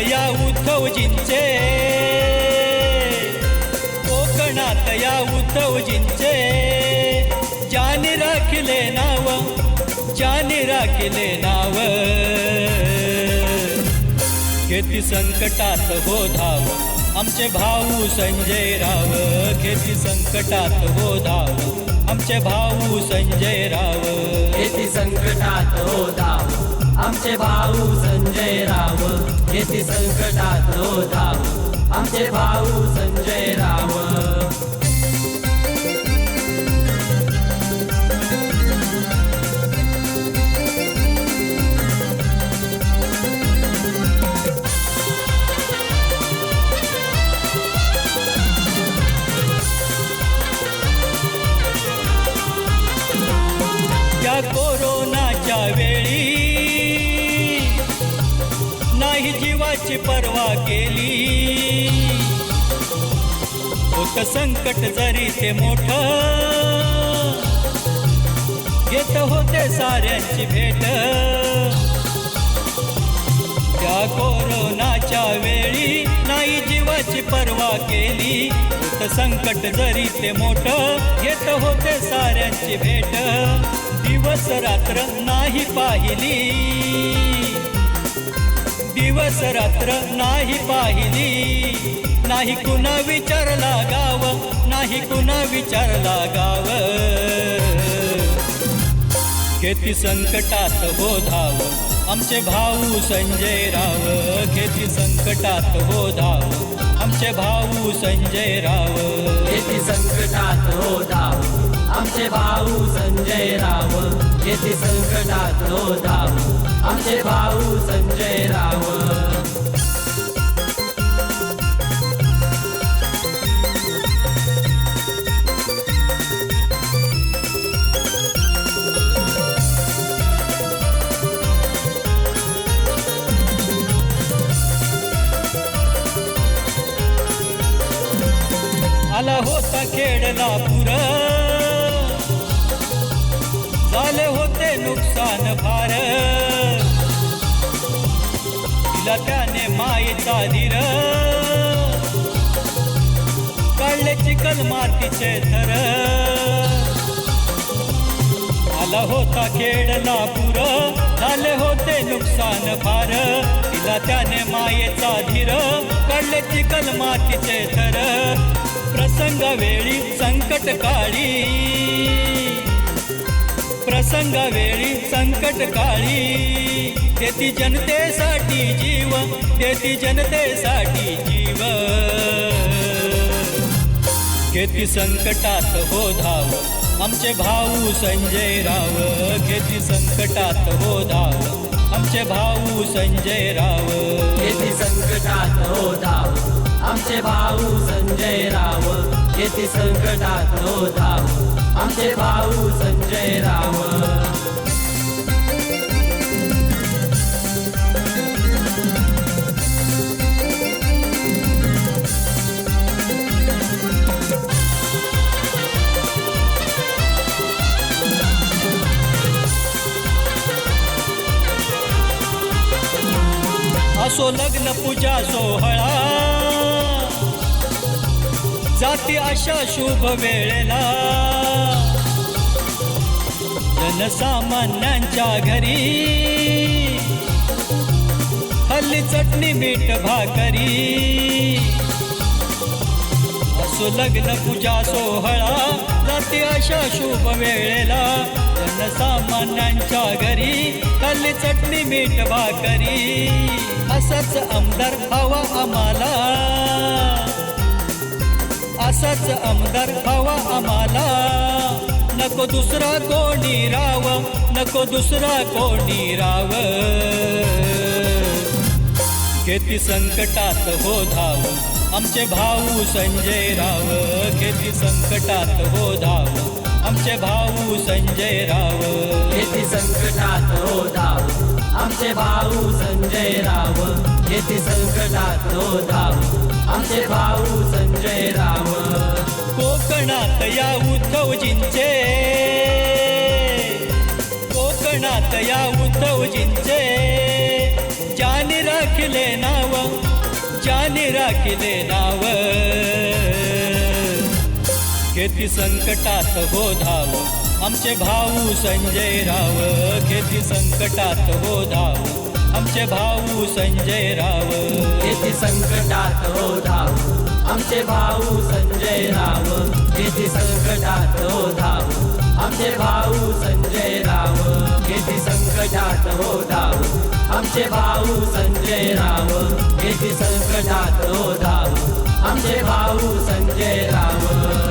या उद्धवजींचे. कोकणात या उद्धवजींचे. ज्याने राखिले नाव ज्याने राखिले नाव. खेती संकटात हो धाव आमचे भाऊ संजय राव. खेती संकटात हो धाव आमचे भाऊ संजय राव. आमचे भाऊ संजय राव येथे संकटात धाव आमचे भाऊ संजय राव नाही जीवाची पर्वा केली. होत संकट जरी ते मोठ येत होते साऱ्यांची भेट. त्या कोरोनाच्या वेळी नाही जीवाची पर्वा केली. होत संकट जरी ते मोठ येत होते साऱ्यांची भेट. दिवस रात्र नाही पाहिली. दिवस रात्र नाही पाहिली. नाही कुणा विचारला गाव नाही कुणा विचारला गाव. खेती संकटात हो धाव आमचे भाऊ संजय राव. खेती संकटात हो धाव आमचे भाऊ संजय राव. घेती संकटात हो धाव आमचे भाऊ संजय राव. येथे संकटात तो धाव आमचे भाऊ संजय राव. आला होता खेडला पुर झाले होते नुकसान फार तिला त्याने मायेचा धीर. काढले चिकल मातीचे थर. आला होता खेळला पुर झाले होते नुकसान फार तिला त्याने मायेचा धीर. काढले चिकल मातीचे थर. प्रसंग वेळी संकट काळी. प्रसंगावेळी संकट काळी. तेथी जनतेसाठी जीव तेथी जनतेसाठी जीव. खेती संकटात हो धाव आमचे भाऊ संजय राव. खेती संकटात हो धाव आमचे भाऊ संजय राव. घेती संकटात हो धाव आमचे भाऊ संजय राव. घेती संकटात हो धाव आमचे भाऊ संजय राव. हो लग्न पूजा सोहळा. जाती अशा शुभ वेळेला जनसामान्यांच्या घरी. हल्ली चटणी मीठ भाकरी. असो लग्न पूजा सोहळा. जाती अशा शुभ वेळेला जनसामान्यांच्या घरी. हल्ली चटणी मीठ भाकरी. असाच आमदार हवा आम्हाला. असाच आमदार हवा आम्हाला. नको दुसरा कोणी राव नको दुसरा कोणी राव. घेती संकटात हो धाव आमचे भाऊ संजय राव. घेती संकटात हो धाव. आमचे भाऊ संजय राव. येथे संकटात हो धाव आमचे भाऊ संजय राव. येथे संकटात हो धाव आमचे भाऊ संजय राव. कोकणात या उद्धवजींचे. कोकणात या उद्धवजींचे. ज्या ज्याने राखले नाव. ज्याने राखले नाव. खेती संकटात हो धाव. आमचे भाऊ संजय राव खेती संकटात हो धाव. आमचे भाऊ संजय राव. खेती संकटात हो धाव. आमचे भाऊ संजय राव खेती संकटात हो धाव. आमचे भाऊ संजय राव खेती संकटात हो धाव. आमचे भाऊ संजय राव खेती संकटात हो धाव. आमचे भाऊ संजय राव.